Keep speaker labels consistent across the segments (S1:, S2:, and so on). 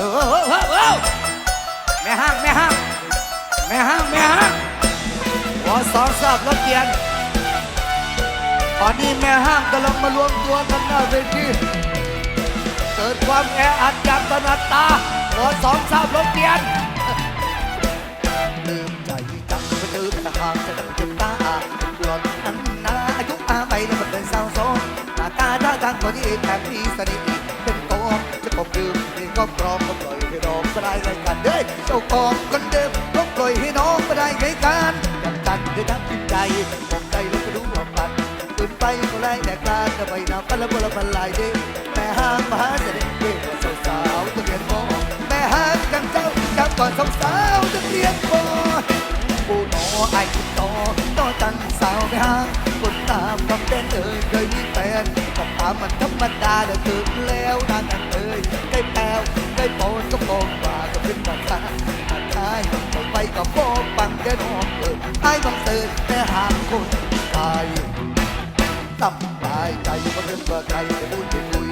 S1: ออเออเออเออแม่ห้างแม่ห้างแม่ห้างแม่ห้างขอสองทราบรถเกียนตอนนี้แม่ห้างกำลังมารวมตัวกันหน้าเวทีเกิดความแออัดอย่างตนัดตาขอสองทราบรถเกียนลืมใจจังไปลืมทางจะต้องจุดตาหล่อนนั้นนาอายุอาไปแล้วมันเป็นเศร้าโศกหน้าตาท่าทางคนที่แถมมีสนิทเป็นโกงจะกบลืม ก็ปลอมก็ปล่อยให้น้องก็ได้ไงกันเด้เจ้าของคนเดิมก็ปล่อยให้น้องก็ได้ไงกันกันกันด้วยทั้งจิตใจผมใจแล้วก็รู้ว่ามันตื่นไปก็ไล่แต่กลารจะไปนับปล้วก็ละมันลายเด้แม่ห้างมหาเสน่ห์เด็กสาวๆจะเรียนมอแม่ห้างกันเจ้ากับก่อนสาวๆจะเรียนมอปูหนอไอ้คุณต่อต่อจันสาวไปห้างคนตามคำเต้นเอ่ยเคยมีแฟนก็ตามมันธรรมดาเดี๋ยวถึงแล้วนาน ก็ไปกับโปปังแค่นอกเอ่ยไอ้บังเตือนแต่หางคนตายตับตายใจก็เรื่องว่าใครจะพูดจะคุย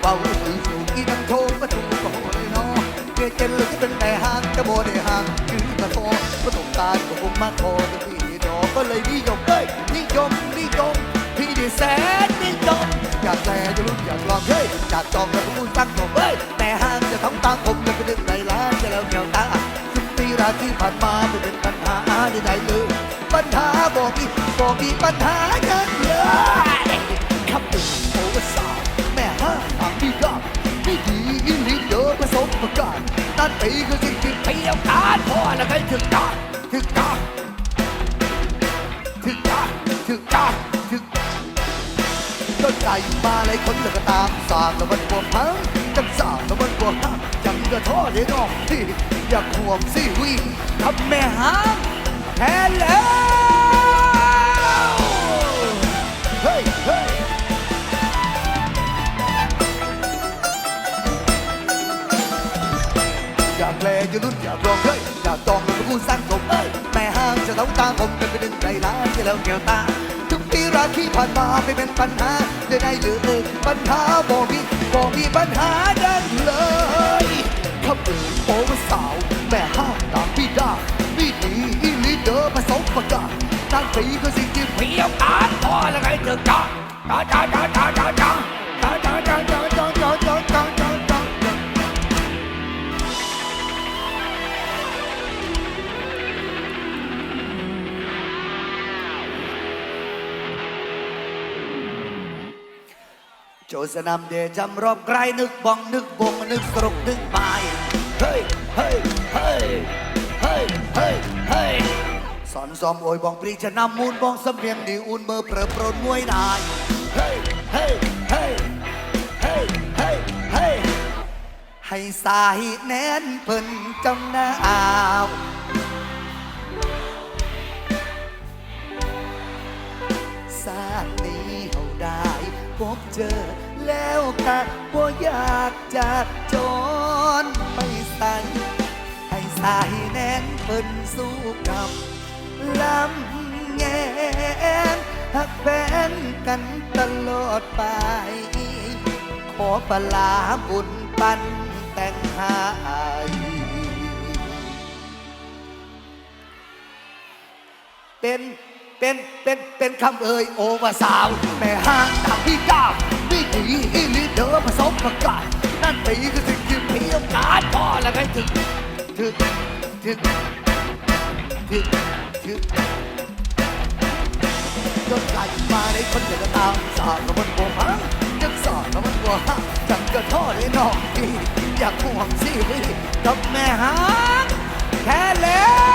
S1: เบาสื่อสู่อีน้ำโชมก็ถูกก็โหยนอเกเจนเลยที่เป็นแต่หางจะโบได้หางยืนกระโตก็ต้องการก็คงมากพอจะพี่ดอกก็เลยนิยมเอ้ยนิยมนิยมพี่ดีแสนนิยมอยากแลจะรู้อยากลองเฮ้ยอยากจองแล้วก็พูดตั้งผมเฮ้ยแต่หางจะทำตามผมเลยไปดึงในร้านจะแล้วแก้วาที่ผ่านมาไม่เป็นปัญหาใดๆเลยปัญหาบอกอีบอกมีปัญหากันเลยขับตึงโอเวอร์สาวแม่ห้างทางดีดับไม่ดีอีหลีเดอผสมประกันนั่นตีก็จริงจริงเพียวกาพ่อแล้วกันถึงจ้าถึงจ้าถึงจ้าถึงจ้าถึงต้นไก่มาเลยคนแล้วก็ตามสางแล้วมันบวมพังจังสางแล้วมันบวมพังจังกระท้อเลยน้องที่ อย่ากห่วงสิวีทำแม่หางแทนแล้ว เฮ้ยเฮ้ยอยากแลจะรุ่นอย่ากลองเฮ้ยอย่ากจองแล้วก็พูดสร้างสมเอ้ยแม่ห้างจะต้องตาผมกันไปดึงใจร้านจะแล้วแก้วตา ทุกปีราคีผ่านมาไม่เป็นปัญหาจะได้หรือเออปัญหาบอกมีบอกมีปัญหาดังเลย ขับเดินโอ้สาวแม่ห้างตามพี่ดาพี่ดีอีลีเดอร์ผสมประกาศตั้งปีก็สิ่งที่เพียวการพอแล้วไงเถอะจ้าจ้าจ้า ចូលស្នាមទេចាំរាប់ក្រៃនឹកបងនឹកបងនឹកស្រុកនឹកបាយហេហេហេហេហេហេសនសំអួយបងព្រីចំណាំមូនបងសំរៀងនេះអ៊ូនមើលប្រើប្រូនមួយណាយហេហេហេហេហេហេហើយសាយណែនពឹងចំណាអាវសានេះ ได้พบเจอแล้วก็บ่อยากจากจนไปใส่ให้สายแน่นเปิ่นสู้กับลำแงนหักแฟนกันตลอดไป ขอปลาบุญปันแต่งหายเป็น เป็นเป็นเป็นคำเอ่ยโอวาสาวแม่ห้างต่างพี่ก้าววิถีอีลิเดอร์ผสมประกาศนั่นตีคือสิ่งที่เพียงการพอแล้วไงถึงถึงถึงถึงถึงจนกลายมาในคนเดียวกันตามสาวกับมันบัวพังจังสาวกับมันบัวห้างจังกระท้อเลยน้องพี่อยากห่วงสิวิกับแม่ห้างแค่แล้ว